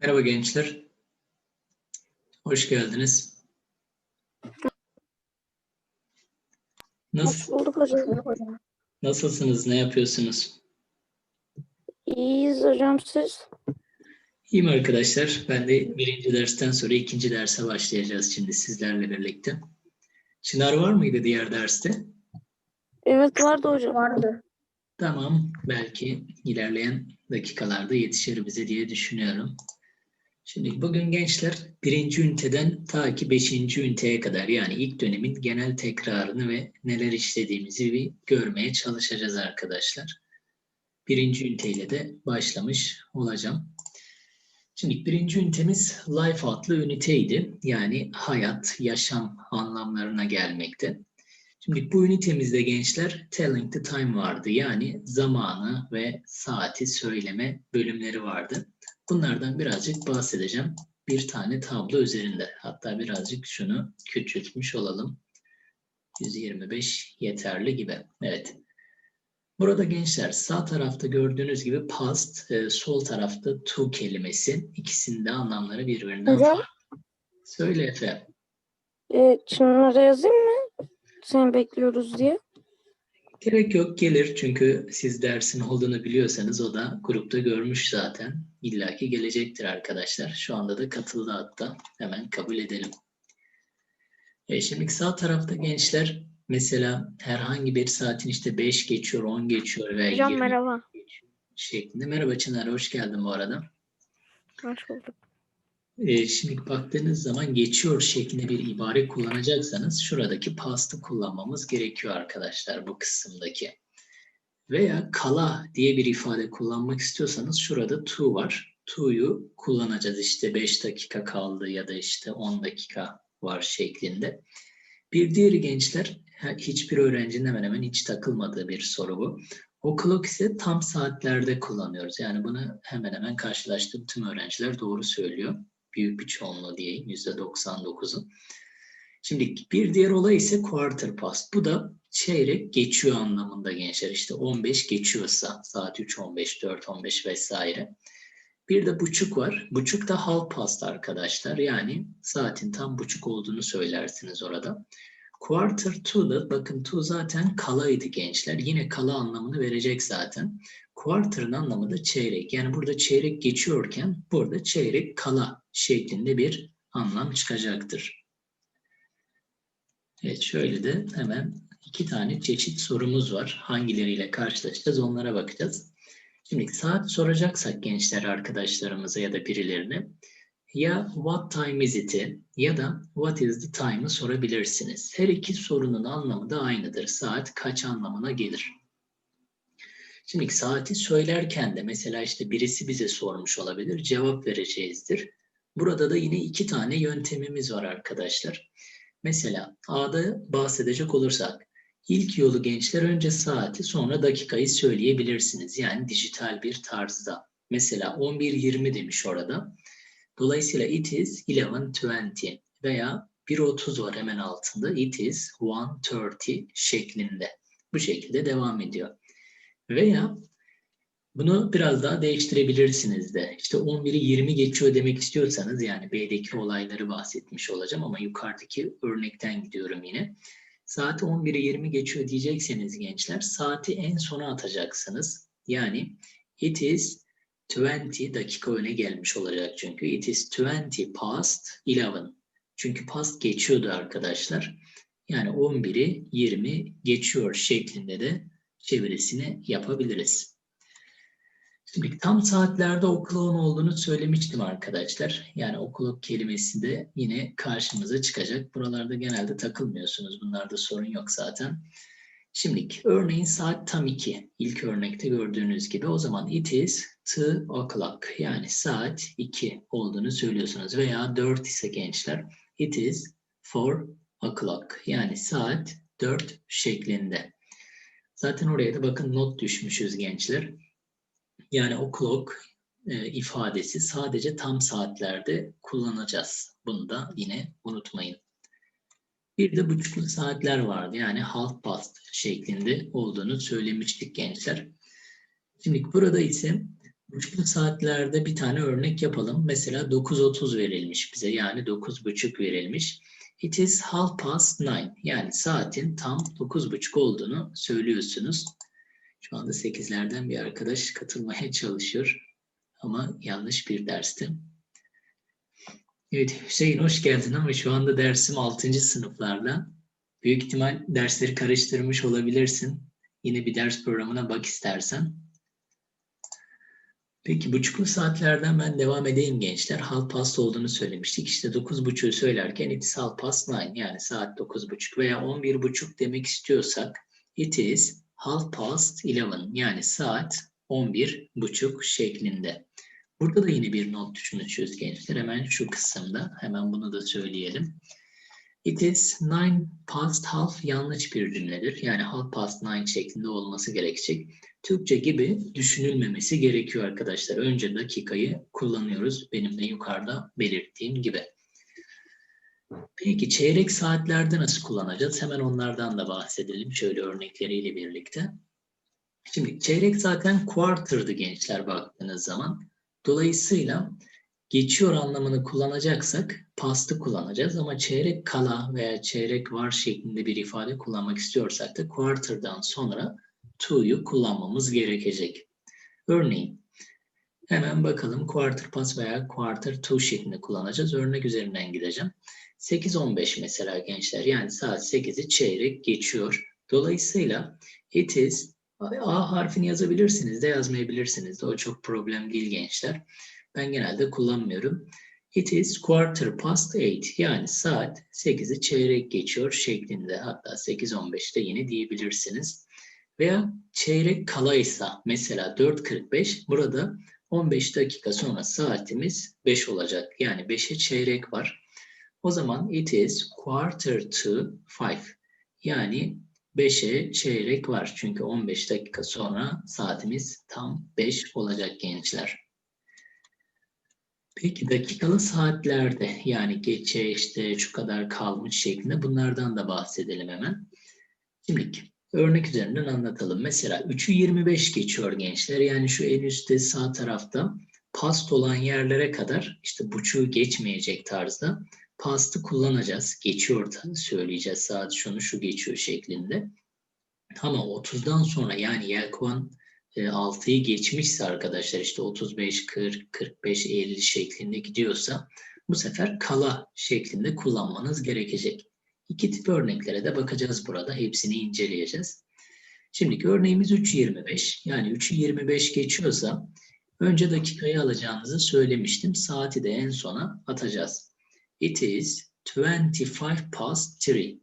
Merhaba gençler. Hoş geldiniz. Hoş Nasıl, bulduk hocam. nasılsınız? Ne yapıyorsunuz? İyiyiz hocam siz. İyiyim arkadaşlar. Ben de birinci dersten sonra ikinci derse başlayacağız şimdi sizlerle birlikte. Çınar var mıydı diğer derste? Evet vardı hocam. Vardı. Tamam. Belki ilerleyen dakikalarda yetişir bize diye düşünüyorum. Şimdi bugün gençler birinci üniteden ta ki beşinci üniteye kadar yani ilk dönemin genel tekrarını ve neler işlediğimizi bir görmeye çalışacağız arkadaşlar. Birinci üniteyle de başlamış olacağım. Şimdi birinci ünitemiz life adlı üniteydi. Yani hayat, yaşam anlamlarına gelmekte. Şimdi bu ünitemizde gençler telling the time vardı. Yani zamanı ve saati söyleme bölümleri vardı. Bunlardan birazcık bahsedeceğim. Bir tane tablo üzerinde. Hatta birazcık şunu küçültmüş olalım. 125 yeterli gibi. Evet. Burada gençler sağ tarafta gördüğünüz gibi past, e, sol tarafta to kelimesi. İkisinin de anlamları birbirinden Hocam? farklı. Söyle Efe. Ee, Çınar'a yazayım mı? Seni bekliyoruz diye. Gerek yok gelir çünkü siz dersin olduğunu biliyorsanız o da grupta görmüş zaten. İlla ki gelecektir arkadaşlar. Şu anda da katıldı hatta. Hemen kabul edelim. E şimdi sağ tarafta gençler mesela herhangi bir saatin işte 5 geçiyor, 10 geçiyor veya Hocam 20 merhaba. şeklinde. Merhaba Çınar, hoş geldin bu arada. Hoş bulduk. E, şimdi baktığınız zaman geçiyor şeklinde bir ibare kullanacaksanız şuradaki past'ı kullanmamız gerekiyor arkadaşlar bu kısımdaki. Veya kala diye bir ifade kullanmak istiyorsanız şurada to var. To'yu kullanacağız işte 5 dakika kaldı ya da işte 10 dakika var şeklinde. Bir diğeri gençler hiçbir öğrencinin hemen hemen hiç takılmadığı bir soru bu. O clock ise tam saatlerde kullanıyoruz. Yani bunu hemen hemen karşılaştığım tüm öğrenciler doğru söylüyor büyük bir çoğunluğu diyeyim %99'u. Şimdi bir diğer olay ise quarter past. Bu da çeyrek geçiyor anlamında gençler. İşte 15 geçiyorsa saat 3, 15, 4, 15 vesaire. Bir de buçuk var. Buçuk da half past arkadaşlar. Yani saatin tam buçuk olduğunu söylersiniz orada. Quarter to da bakın to zaten kalaydı gençler. Yine kala anlamını verecek zaten. Quarter'ın anlamı da çeyrek. Yani burada çeyrek geçiyorken burada çeyrek kala şeklinde bir anlam çıkacaktır. Evet şöyle de hemen iki tane çeşit sorumuz var. Hangileriyle karşılaşacağız onlara bakacağız. Şimdi saat soracaksak gençler arkadaşlarımıza ya da birilerine ya what time is it'i ya da what is the time'ı sorabilirsiniz. Her iki sorunun anlamı da aynıdır. Saat kaç anlamına gelir. Şimdi saati söylerken de mesela işte birisi bize sormuş olabilir, cevap vereceğizdir. Burada da yine iki tane yöntemimiz var arkadaşlar. Mesela A'da bahsedecek olursak, ilk yolu gençler önce saati sonra dakikayı söyleyebilirsiniz. Yani dijital bir tarzda. Mesela 11.20 demiş orada. Dolayısıyla it is 11.20 veya 1.30 var hemen altında. It is 1.30 şeklinde. Bu şekilde devam ediyor. Veya bunu biraz daha değiştirebilirsiniz de. İşte 11'i 20 geçiyor demek istiyorsanız yani B'deki olayları bahsetmiş olacağım ama yukarıdaki örnekten gidiyorum yine. Saati 11'i 20 geçiyor diyecekseniz gençler saati en sona atacaksınız. Yani it is 20 dakika öne gelmiş olacak çünkü. It is 20 past 11. Çünkü past geçiyordu arkadaşlar. Yani 11'i 20 geçiyor şeklinde de çevirisini yapabiliriz. Şimdi tam saatlerde okulun olduğunu söylemiştim arkadaşlar. Yani okuluk kelimesi de yine karşımıza çıkacak. Buralarda genelde takılmıyorsunuz. Bunlarda sorun yok zaten. Şimdi örneğin saat tam 2. İlk örnekte gördüğünüz gibi o zaman it is two o'clock. Yani saat 2 olduğunu söylüyorsunuz. Veya 4 ise gençler it is four o'clock. Yani saat 4 şeklinde. Zaten oraya da bakın not düşmüşüz gençler. Yani o'clock e, ifadesi sadece tam saatlerde kullanacağız. Bunu da yine unutmayın. Bir de buçuklu saatler vardı. Yani half past şeklinde olduğunu söylemiştik gençler. Şimdi burada ise Buçuklu saatlerde bir tane örnek yapalım. Mesela 9.30 verilmiş bize yani 9.30 verilmiş. It is half past nine. Yani saatin tam 9.30 olduğunu söylüyorsunuz. Şu anda 8'lerden bir arkadaş katılmaya çalışıyor. Ama yanlış bir dersti. Evet Hüseyin hoş geldin ama şu anda dersim 6. sınıflarla. Büyük ihtimal dersleri karıştırmış olabilirsin. Yine bir ders programına bak istersen. Peki buçuklu saatlerden ben devam edeyim gençler. Half past olduğunu söylemiştik. İşte dokuz buçuğu söylerken it is half past nine yani saat dokuz buçuk veya on bir buçuk demek istiyorsak it is half past eleven yani saat on bir buçuk şeklinde. Burada da yine bir not düşüneceğiz gençler. Hemen şu kısımda hemen bunu da söyleyelim. It is nine past half yanlış bir cümledir. Yani half past nine şeklinde olması gerekecek. Türkçe gibi düşünülmemesi gerekiyor arkadaşlar. Önce dakikayı kullanıyoruz. Benim de yukarıda belirttiğim gibi. Peki çeyrek saatlerde nasıl kullanacağız? Hemen onlardan da bahsedelim şöyle örnekleriyle birlikte. Şimdi çeyrek zaten quarter'dı gençler baktığınız zaman. Dolayısıyla geçiyor anlamını kullanacaksak past'ı kullanacağız ama çeyrek kala veya çeyrek var şeklinde bir ifade kullanmak istiyorsak da quarter'dan sonra to'yu kullanmamız gerekecek. Örneğin hemen bakalım quarter past veya quarter to şeklinde kullanacağız. Örnek üzerinden gideceğim. 8.15 mesela gençler yani saat 8'i çeyrek geçiyor. Dolayısıyla it is A harfini yazabilirsiniz de yazmayabilirsiniz de o çok problem değil gençler. Ben genelde kullanmıyorum. It is quarter past eight yani saat 8'i çeyrek geçiyor şeklinde hatta 8.15'te yine diyebilirsiniz. Veya çeyrek kalaysa mesela 4.45 burada 15 dakika sonra saatimiz 5 olacak. Yani 5'e çeyrek var. O zaman it is quarter to five. Yani 5'e çeyrek var. Çünkü 15 dakika sonra saatimiz tam 5 olacak gençler. Peki dakikalı saatlerde yani geçe işte şu kadar kalmış şeklinde bunlardan da bahsedelim hemen. Şimdi örnek üzerinden anlatalım. Mesela 3'ü 25 geçiyor gençler. Yani şu en üstte sağ tarafta past olan yerlere kadar işte buçuğu geçmeyecek tarzda past'ı kullanacağız. Geçiyor söyleyeceğiz. Saat şunu şu geçiyor şeklinde. Ama 30'dan sonra yani yelkovan 6'yı geçmişse arkadaşlar işte 35, 40, 45, 50 şeklinde gidiyorsa bu sefer kala şeklinde kullanmanız gerekecek. İki tip örneklere de bakacağız burada. Hepsini inceleyeceğiz. Şimdiki örneğimiz 3.25. Yani 3'ü 25 geçiyorsa önce dakikayı alacağınızı söylemiştim. Saati de en sona atacağız. It is 25 past 3.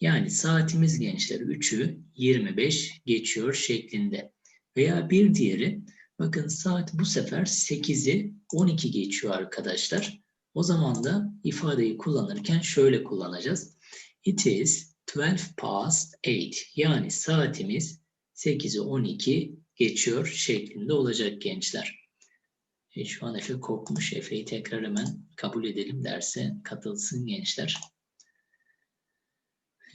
Yani saatimiz gençler 3'ü 25 geçiyor şeklinde. Veya bir diğeri bakın saat bu sefer 8'i 12 geçiyor arkadaşlar. O zaman da ifadeyi kullanırken şöyle kullanacağız. It is 12 past 8. Yani saatimiz 8'i 12 geçiyor şeklinde olacak gençler. E şu an Efe kopmuş. Efe'yi tekrar hemen kabul edelim derse katılsın gençler.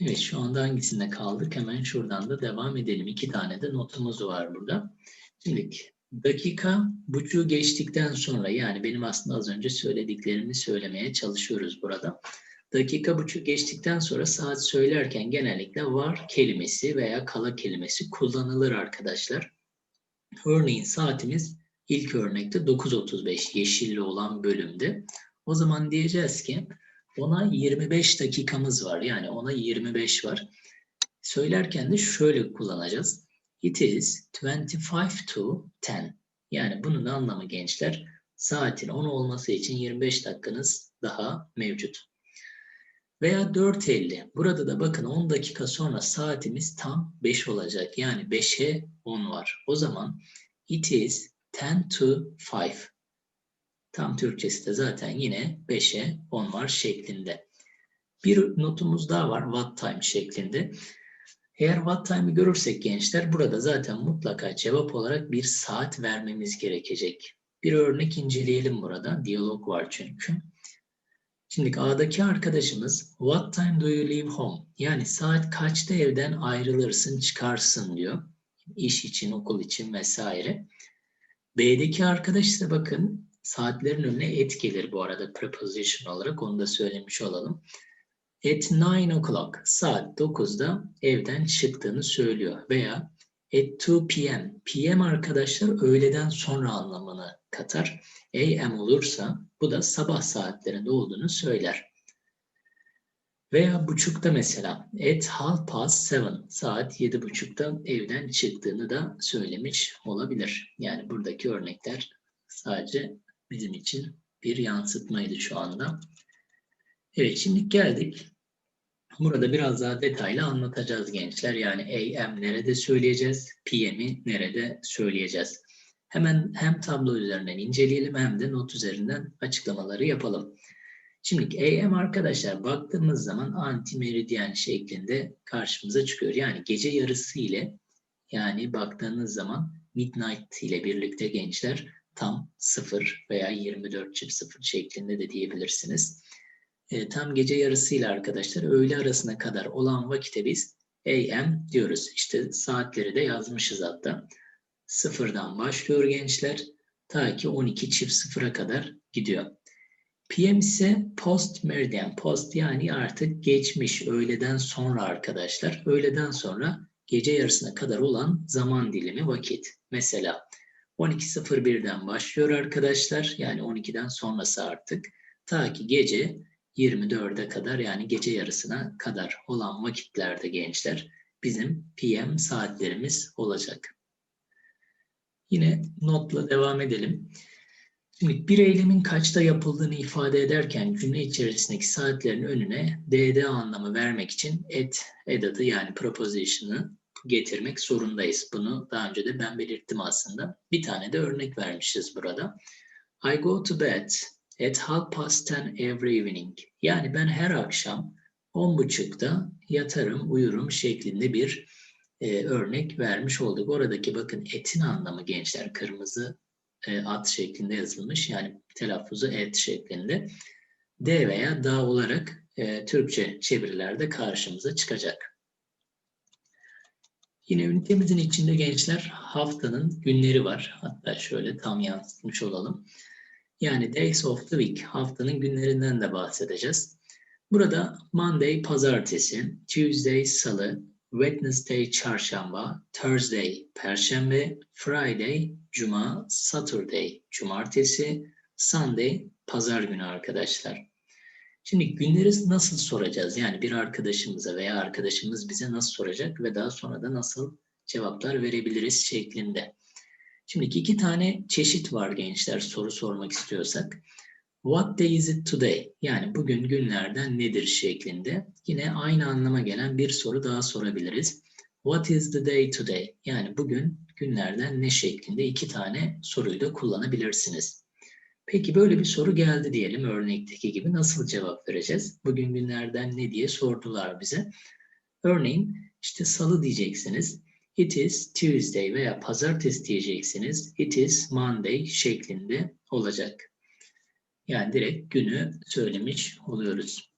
Evet şu anda hangisinde kaldık? Hemen şuradan da devam edelim. İki tane de notumuz var burada. Şimdi dakika buçuğu geçtikten sonra yani benim aslında az önce söylediklerimi söylemeye çalışıyoruz burada. Dakika buçuk geçtikten sonra saat söylerken genellikle var kelimesi veya kala kelimesi kullanılır arkadaşlar. Örneğin saatimiz ilk örnekte 9.35 yeşilli olan bölümde. O zaman diyeceğiz ki ona 25 dakikamız var. Yani ona 25 var. Söylerken de şöyle kullanacağız. It is 25 to 10. Yani bunun anlamı gençler saatin 10 olması için 25 dakikanız daha mevcut. Veya 4.50. Burada da bakın 10 dakika sonra saatimiz tam 5 olacak. Yani 5'e 10 var. O zaman it is 10 to 5. Tam Türkçesi de zaten yine 5'e 10 var şeklinde. Bir notumuz daha var what time şeklinde. Eğer what time'ı görürsek gençler burada zaten mutlaka cevap olarak bir saat vermemiz gerekecek. Bir örnek inceleyelim burada. Diyalog var çünkü. Şimdi A'daki arkadaşımız what time do you leave home? Yani saat kaçta evden ayrılırsın çıkarsın diyor. İş için, okul için vesaire. B'deki arkadaş ise bakın saatlerin önüne et gelir bu arada preposition olarak onu da söylemiş olalım. At 9 o'clock saat 9'da evden çıktığını söylüyor veya at 2 p.m. p.m. arkadaşlar öğleden sonra anlamını katar. a.m. olursa bu da sabah saatlerinde olduğunu söyler. Veya buçukta mesela at half past seven saat yedi buçukta evden çıktığını da söylemiş olabilir. Yani buradaki örnekler sadece bizim için bir yansıtmaydı şu anda. Evet şimdi geldik. Burada biraz daha detaylı anlatacağız gençler. Yani AM nerede söyleyeceğiz, PM'i nerede söyleyeceğiz. Hemen hem tablo üzerinden inceleyelim hem de not üzerinden açıklamaları yapalım. Şimdi AM arkadaşlar baktığımız zaman antimeridyen şeklinde karşımıza çıkıyor. Yani gece yarısı ile yani baktığınız zaman midnight ile birlikte gençler tam 0 veya 24 çift 0 şeklinde de diyebilirsiniz. E, tam gece yarısıyla arkadaşlar öğle arasına kadar olan vakite biz AM diyoruz. İşte saatleri de yazmışız hatta. Sıfırdan başlıyor gençler. Ta ki 12 çift sıfıra kadar gidiyor. PM ise post meridian. Post yani artık geçmiş öğleden sonra arkadaşlar. Öğleden sonra gece yarısına kadar olan zaman dilimi vakit. Mesela 12.01'den başlıyor arkadaşlar. Yani 12'den sonrası artık. Ta ki gece 24'e kadar yani gece yarısına kadar olan vakitlerde gençler bizim PM saatlerimiz olacak. Yine notla devam edelim. Şimdi bir eylemin kaçta yapıldığını ifade ederken cümle içerisindeki saatlerin önüne DD anlamı vermek için et edatı yani proposition'ı getirmek zorundayız. Bunu daha önce de ben belirttim aslında. Bir tane de örnek vermişiz burada. I go to bed at half past ten every evening. Yani ben her akşam on buçukta yatarım, uyurum şeklinde bir e, örnek vermiş olduk. Oradaki bakın etin anlamı gençler kırmızı e, at şeklinde yazılmış. Yani telaffuzu et şeklinde. D veya da olarak e, Türkçe çevirilerde karşımıza çıkacak. Yine ünitemizin içinde gençler haftanın günleri var. Hatta şöyle tam yansıtmış olalım. Yani days of the week, haftanın günlerinden de bahsedeceğiz. Burada Monday pazartesi, Tuesday salı, Wednesday çarşamba, Thursday perşembe, Friday cuma, Saturday cumartesi, Sunday pazar günü arkadaşlar. Şimdi günleri nasıl soracağız? Yani bir arkadaşımıza veya arkadaşımız bize nasıl soracak ve daha sonra da nasıl cevaplar verebiliriz şeklinde. Şimdi iki tane çeşit var gençler soru sormak istiyorsak. What day is it today? Yani bugün günlerden nedir şeklinde. Yine aynı anlama gelen bir soru daha sorabiliriz. What is the day today? Yani bugün günlerden ne şeklinde iki tane soruyu da kullanabilirsiniz. Peki böyle bir soru geldi diyelim örnekteki gibi nasıl cevap vereceğiz? Bugün günlerden ne diye sordular bize. Örneğin işte salı diyeceksiniz. It is Tuesday veya pazartesi diyeceksiniz. It is Monday şeklinde olacak. Yani direkt günü söylemiş oluyoruz.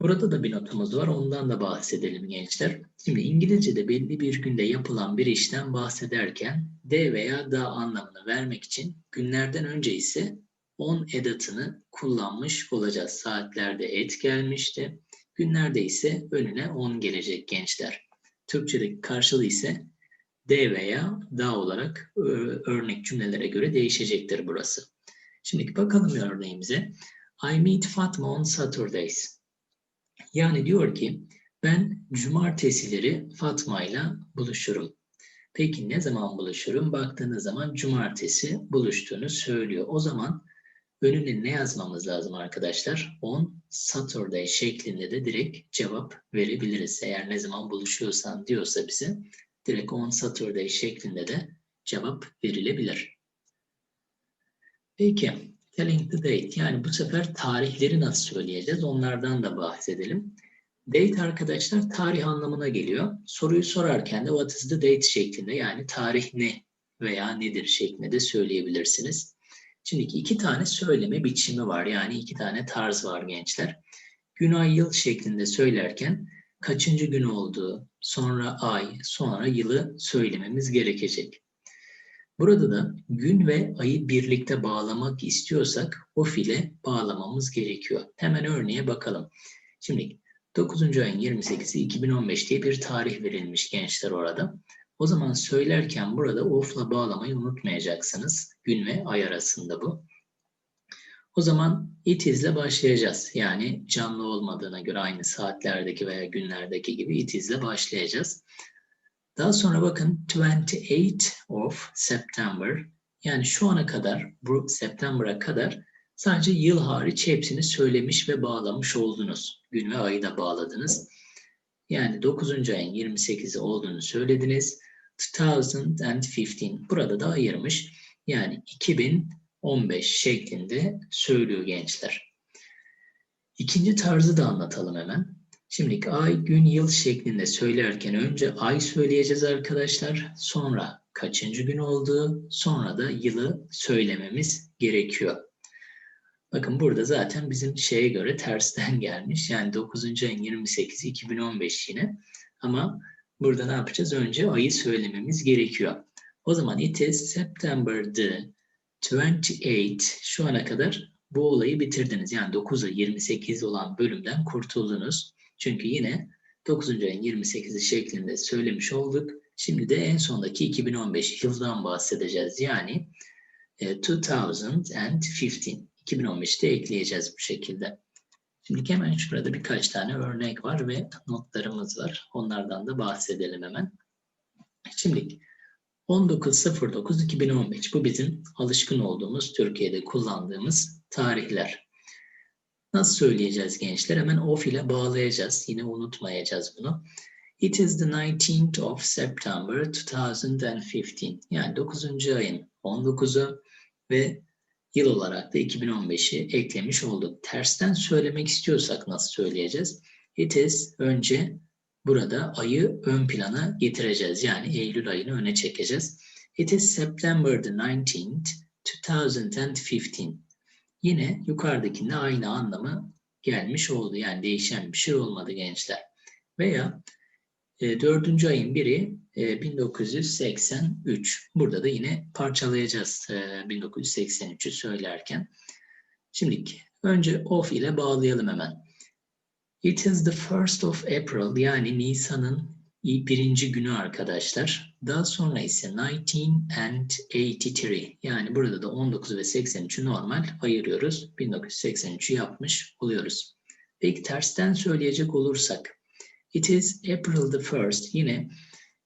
Burada da bir notumuz var. Ondan da bahsedelim gençler. Şimdi İngilizce'de belli bir günde yapılan bir işten bahsederken D veya da anlamını vermek için günlerden önce ise on edatını kullanmış olacağız. Saatlerde et gelmişti. Günlerde ise önüne on gelecek gençler. Türkçedeki karşılığı ise D veya da olarak örnek cümlelere göre değişecektir burası. Şimdi bakalım örneğimize. I meet Fatma on Saturdays. Yani diyor ki ben cumartesileri Fatma ile buluşurum. Peki ne zaman buluşurum? Baktığınız zaman cumartesi buluştuğunu söylüyor. O zaman önüne ne yazmamız lazım arkadaşlar? On Saturday şeklinde de direkt cevap verebiliriz. Eğer ne zaman buluşuyorsan diyorsa bize direkt on Saturday şeklinde de cevap verilebilir. Peki, telling the date. Yani bu sefer tarihleri nasıl söyleyeceğiz? Onlardan da bahsedelim. Date arkadaşlar tarih anlamına geliyor. Soruyu sorarken de what is the date şeklinde yani tarih ne veya nedir şeklinde de söyleyebilirsiniz. Şimdi iki tane söyleme biçimi var. Yani iki tane tarz var gençler. Gün ay yıl şeklinde söylerken kaçıncı gün olduğu, sonra ay, sonra yılı söylememiz gerekecek. Burada da gün ve ayı birlikte bağlamak istiyorsak of ile bağlamamız gerekiyor. Hemen örneğe bakalım. Şimdi 9. ayın 28'i 2015 diye bir tarih verilmiş gençler orada. O zaman söylerken burada of'la bağlamayı unutmayacaksınız. Gün ve ay arasında bu. O zaman it is'le başlayacağız. Yani canlı olmadığına göre aynı saatlerdeki veya günlerdeki gibi it is'le başlayacağız. Daha sonra bakın 28 of September yani şu ana kadar bu September'a kadar sadece yıl hariç hepsini söylemiş ve bağlamış oldunuz. Gün ve ayı da bağladınız. Yani 9. ayın 28'i olduğunu söylediniz. 2015 burada da ayırmış. Yani 2015 şeklinde söylüyor gençler. İkinci tarzı da anlatalım hemen. Şimdi ay, gün, yıl şeklinde söylerken önce ay söyleyeceğiz arkadaşlar. Sonra kaçıncı gün olduğu, sonra da yılı söylememiz gerekiyor. Bakın burada zaten bizim şeye göre tersten gelmiş. Yani 9. ayın 28 2015 yine. Ama burada ne yapacağız? Önce ayı söylememiz gerekiyor. O zaman it is September the 28 şu ana kadar bu olayı bitirdiniz. Yani 9'a 28 olan bölümden kurtuldunuz. Çünkü yine 9. ayın 28'i şeklinde söylemiş olduk. Şimdi de en sondaki 2015 yıldan bahsedeceğiz. Yani e, 2015. 2015'te ekleyeceğiz bu şekilde. Şimdi hemen şurada birkaç tane örnek var ve notlarımız var. Onlardan da bahsedelim hemen. Şimdi 19.09.2015 bu bizim alışkın olduğumuz Türkiye'de kullandığımız tarihler. Nasıl söyleyeceğiz gençler? Hemen of ile bağlayacağız. Yine unutmayacağız bunu. It is the 19th of September 2015. Yani 9. ayın 19'u ve yıl olarak da 2015'i eklemiş olduk. Tersten söylemek istiyorsak nasıl söyleyeceğiz? It is önce burada ayı ön plana getireceğiz. Yani Eylül ayını öne çekeceğiz. It is September the 19th 2015. Yine yukarıdakinde aynı anlamı gelmiş oldu. Yani değişen bir şey olmadı gençler. Veya e, dördüncü ayın biri e, 1983. Burada da yine parçalayacağız e, 1983'ü söylerken. Şimdi önce of ile bağlayalım hemen. It is the first of April yani Nisan'ın birinci günü arkadaşlar. Daha sonra ise 1983 yani burada da 19 ve 83'ü normal ayırıyoruz. 1983'ü yapmış oluyoruz. Peki tersten söyleyecek olursak It is April the 1st yine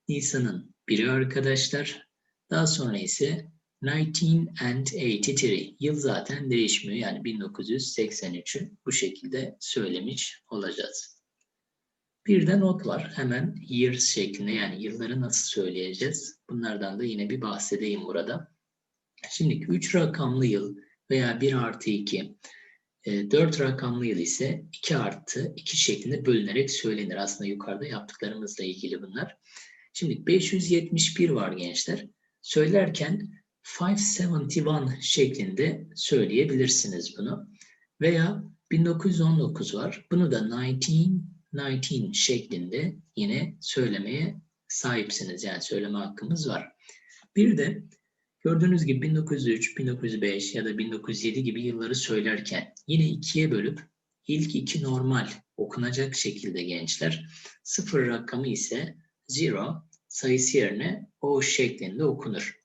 Nisan'ın biri arkadaşlar. Daha sonra ise 1983 yıl zaten değişmiyor yani 1983'ü bu şekilde söylemiş olacağız. Bir de not var. Hemen years şeklinde yani yılları nasıl söyleyeceğiz? Bunlardan da yine bir bahsedeyim burada. Şimdi 3 rakamlı yıl veya 1 artı 2, 4 rakamlı yıl ise 2 artı 2 şeklinde bölünerek söylenir. Aslında yukarıda yaptıklarımızla ilgili bunlar. Şimdi 571 var gençler. Söylerken 571 şeklinde söyleyebilirsiniz bunu. Veya 1919 var. Bunu da 19 19 şeklinde yine söylemeye sahipsiniz. Yani söyleme hakkımız var. Bir de gördüğünüz gibi 1903, 1905 ya da 1907 gibi yılları söylerken yine ikiye bölüp ilk iki normal okunacak şekilde gençler sıfır rakamı ise zero sayısı yerine o şeklinde okunur.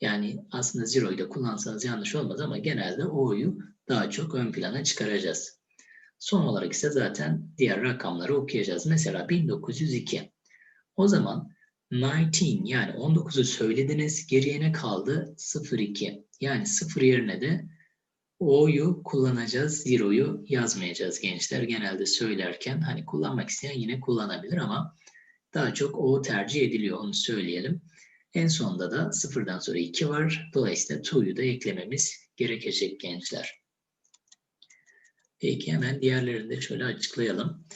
Yani aslında zero'yu da kullansanız yanlış olmaz ama genelde o'yu daha çok ön plana çıkaracağız. Son olarak ise zaten diğer rakamları okuyacağız. Mesela 1902. O zaman 19 yani 19'u söylediniz geriye ne kaldı? 02. Yani 0 yerine de O'yu kullanacağız, zero'yu yazmayacağız gençler. Genelde söylerken hani kullanmak isteyen yine kullanabilir ama daha çok O tercih ediliyor onu söyleyelim. En sonunda da sıfırdan sonra 2 var. Dolayısıyla to'yu da eklememiz gerekecek gençler. Peki hemen diğerlerini de şöyle açıklayalım.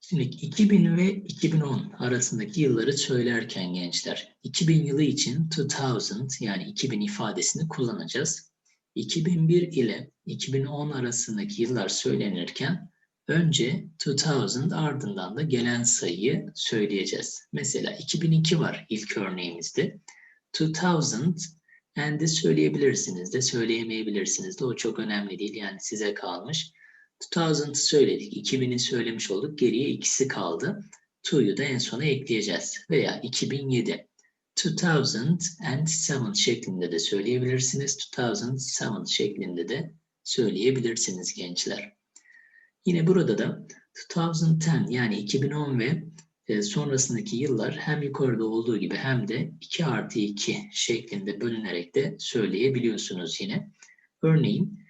Şimdi 2000 ve 2010 arasındaki yılları söylerken gençler 2000 yılı için 2000 yani 2000 ifadesini kullanacağız. 2001 ile 2010 arasındaki yıllar söylenirken önce 2000 ardından da gelen sayıyı söyleyeceğiz. Mesela 2002 var ilk örneğimizde. 2000 and de söyleyebilirsiniz de söyleyemeyebilirsiniz de o çok önemli değil yani size kalmış. 2000 söyledik. 2000'i söylemiş olduk. Geriye ikisi kaldı. To'yu da en sona ekleyeceğiz. Veya 2007. 2007 şeklinde de söyleyebilirsiniz. 2007 şeklinde de söyleyebilirsiniz gençler. Yine burada da 2010 yani 2010 ve e, sonrasındaki yıllar hem yukarıda olduğu gibi hem de 2 artı 2 şeklinde bölünerek de söyleyebiliyorsunuz yine. Örneğin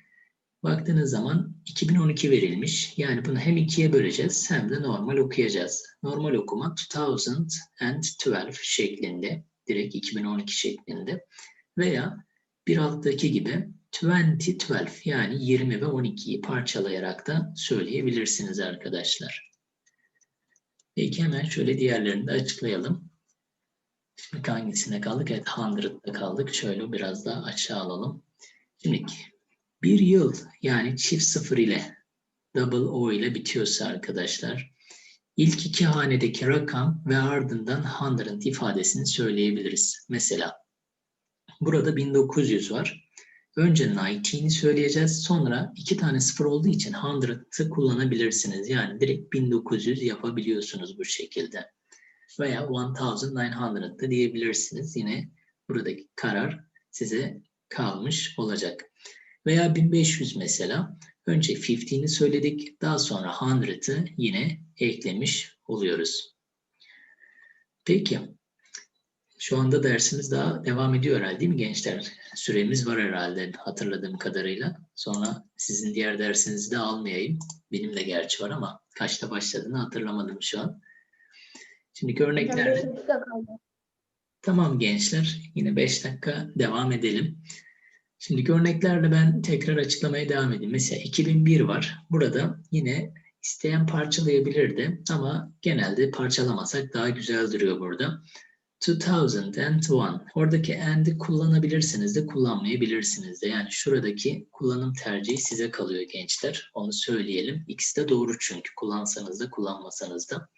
baktığınız zaman 2012 verilmiş. Yani bunu hem ikiye böleceğiz hem de normal okuyacağız. Normal okuma 2012 şeklinde direkt 2012 şeklinde veya bir alttaki gibi 2012 yani 20 ve 12'yi parçalayarak da söyleyebilirsiniz arkadaşlar. Peki hemen şöyle diğerlerini de açıklayalım. Şimdi hangisine kaldık? Evet 100'da kaldık. Şöyle biraz daha aşağı alalım. Şimdi bir yıl yani çift sıfır ile double O ile bitiyorsa arkadaşlar ilk iki hanedeki rakam ve ardından 100 ifadesini söyleyebiliriz. Mesela burada 1900 var. Önce 19'i söyleyeceğiz. Sonra iki tane sıfır olduğu için 100'ı kullanabilirsiniz. Yani direkt 1900 yapabiliyorsunuz bu şekilde. Veya 1900 da diyebilirsiniz. Yine buradaki karar size kalmış olacak. Veya 1500 mesela. Önce 15'ini söyledik. Daha sonra 100'ı yine eklemiş oluyoruz. Peki. Şu anda dersimiz daha devam ediyor herhalde değil mi gençler? Süremiz var herhalde hatırladığım kadarıyla. Sonra sizin diğer dersinizi de almayayım. Benim de gerçi var ama kaçta başladığını hatırlamadım şu an. Şimdi örneklerle... Tamam gençler. Yine 5 dakika devam edelim. Şimdi örneklerle ben tekrar açıklamaya devam edeyim. Mesela 2001 var. Burada yine isteyen parçalayabilirdi ama genelde parçalamasak daha güzel duruyor burada. 2001. Oradaki and'i kullanabilirsiniz de kullanmayabilirsiniz de. Yani şuradaki kullanım tercihi size kalıyor gençler. Onu söyleyelim. İkisi de doğru çünkü. Kullansanız da kullanmasanız da.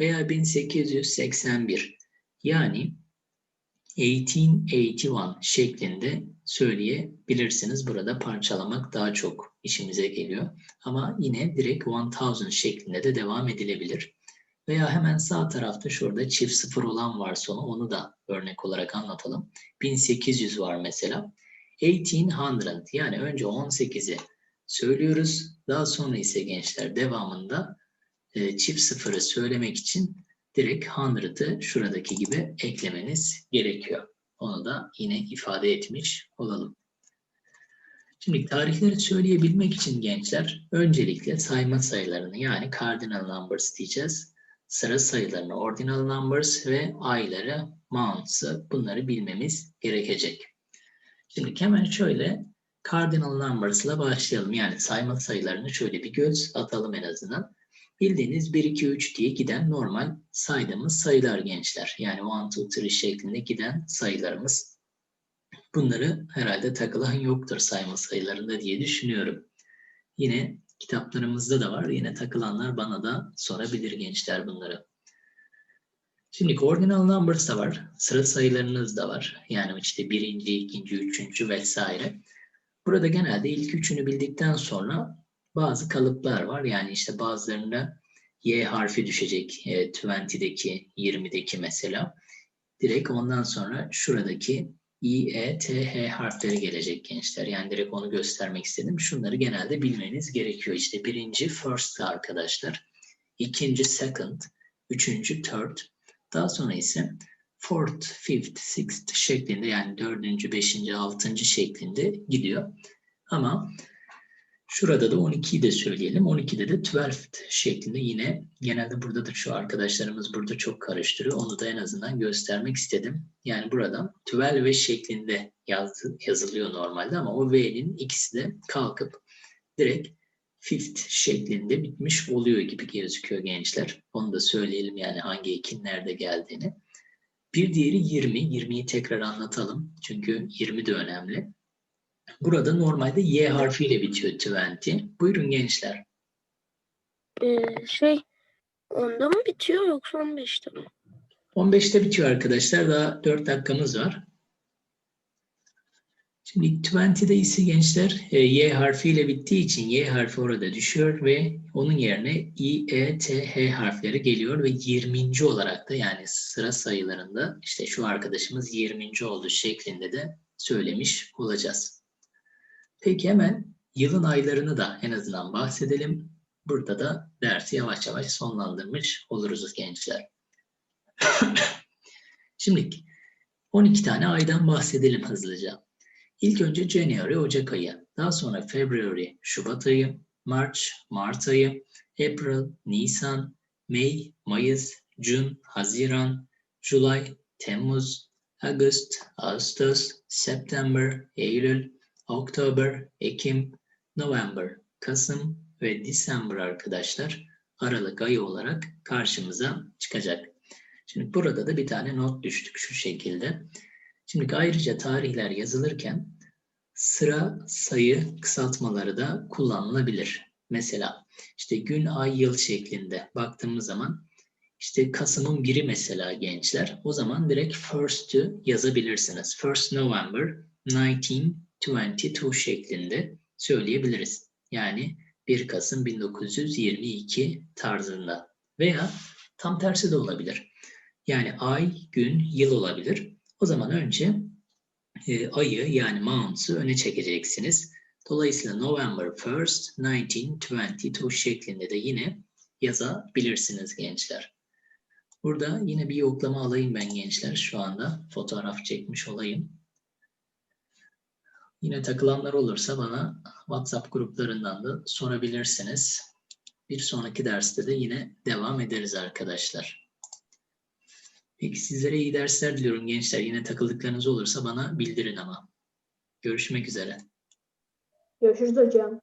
Veya 1881. Yani 1881 şeklinde söyleyebilirsiniz. Burada parçalamak daha çok işimize geliyor. Ama yine direkt 1000 şeklinde de devam edilebilir. Veya hemen sağ tarafta şurada çift sıfır olan varsa onu, onu da örnek olarak anlatalım. 1800 var mesela. 1800 yani önce 18'i söylüyoruz. Daha sonra ise gençler devamında e, çift sıfırı söylemek için direkt 100'ı şuradaki gibi eklemeniz gerekiyor. Onu da yine ifade etmiş olalım. Şimdi tarihleri söyleyebilmek için gençler öncelikle sayma sayılarını yani cardinal numbers diyeceğiz. Sıra sayılarını ordinal numbers ve ayları mounts'ı bunları bilmemiz gerekecek. Şimdi hemen şöyle cardinal numbers ile başlayalım. Yani sayma sayılarını şöyle bir göz atalım en azından. Bildiğiniz 1, 2, 3 diye giden normal saydığımız sayılar gençler. Yani 1, 2, 3 şeklinde giden sayılarımız. Bunları herhalde takılan yoktur sayma sayılarında diye düşünüyorum. Yine kitaplarımızda da var. Yine takılanlar bana da sorabilir gençler bunları. Şimdi ordinal numbers da var. Sıra sayılarınız da var. Yani işte birinci, ikinci, üçüncü vesaire. Burada genelde ilk üçünü bildikten sonra bazı kalıplar var. Yani işte bazılarında Y harfi düşecek. E, 20'deki, 20'deki mesela. Direkt ondan sonra şuradaki I, E, T, H harfleri gelecek gençler. Yani direkt onu göstermek istedim. Şunları genelde bilmeniz gerekiyor. İşte birinci first arkadaşlar. ikinci second. Üçüncü third. Daha sonra ise fourth, fifth, sixth şeklinde yani dördüncü, beşinci, altıncı şeklinde gidiyor. Ama Şurada da 12'yi de söyleyelim. 12'de de 12 şeklinde yine genelde burada da şu arkadaşlarımız burada çok karıştırıyor. Onu da en azından göstermek istedim. Yani burada 12 şeklinde yazdı, yazılıyor normalde ama o V'nin ikisi de kalkıp direkt fifth şeklinde bitmiş oluyor gibi gözüküyor gençler. Onu da söyleyelim yani hangi ekin nerede geldiğini. Bir diğeri 20. 20'yi tekrar anlatalım. Çünkü 20 de önemli. Burada normalde Y harfiyle bitiyor 20. Buyurun gençler. Ee, şey onda mı bitiyor yoksa 15'te mi? 15'te bitiyor arkadaşlar. Daha 4 dakikamız var. Şimdi 20'de ise gençler e, Y harfiyle bittiği için Y harfi orada düşüyor ve onun yerine I, E, T, H harfleri geliyor ve 20. olarak da yani sıra sayılarında işte şu arkadaşımız 20. oldu şeklinde de söylemiş olacağız. Peki hemen yılın aylarını da en azından bahsedelim. Burada da dersi yavaş yavaş sonlandırmış oluruz gençler. Şimdi 12 tane aydan bahsedelim hızlıca. İlk önce January, Ocak ayı. Daha sonra February, Şubat ayı. March, Mart ayı. April, Nisan. May, Mayıs. June, Haziran. July, Temmuz. August, Ağustos. September, Eylül. Oktober, Ekim. November, Kasım ve December arkadaşlar Aralık ayı olarak karşımıza çıkacak. Şimdi burada da bir tane not düştük şu şekilde. Şimdi ayrıca tarihler yazılırken sıra sayı kısaltmaları da kullanılabilir. Mesela işte gün, ay, yıl şeklinde baktığımız zaman işte Kasım'ın biri mesela gençler. O zaman direkt first'ü yazabilirsiniz. First November 1922 şeklinde söyleyebiliriz. Yani 1 Kasım 1922 tarzında. Veya tam tersi de olabilir. Yani ay, gün, yıl olabilir. O zaman önce e, ayı yani month'ı öne çekeceksiniz. Dolayısıyla November 1st 1922 şeklinde de yine yazabilirsiniz gençler. Burada yine bir yoklama alayım ben gençler şu anda. Fotoğraf çekmiş olayım. Yine takılanlar olursa bana WhatsApp gruplarından da sorabilirsiniz. Bir sonraki derste de yine devam ederiz arkadaşlar. Peki sizlere iyi dersler diliyorum gençler. Yine takıldıklarınız olursa bana bildirin ama. Görüşmek üzere. Görüşürüz hocam.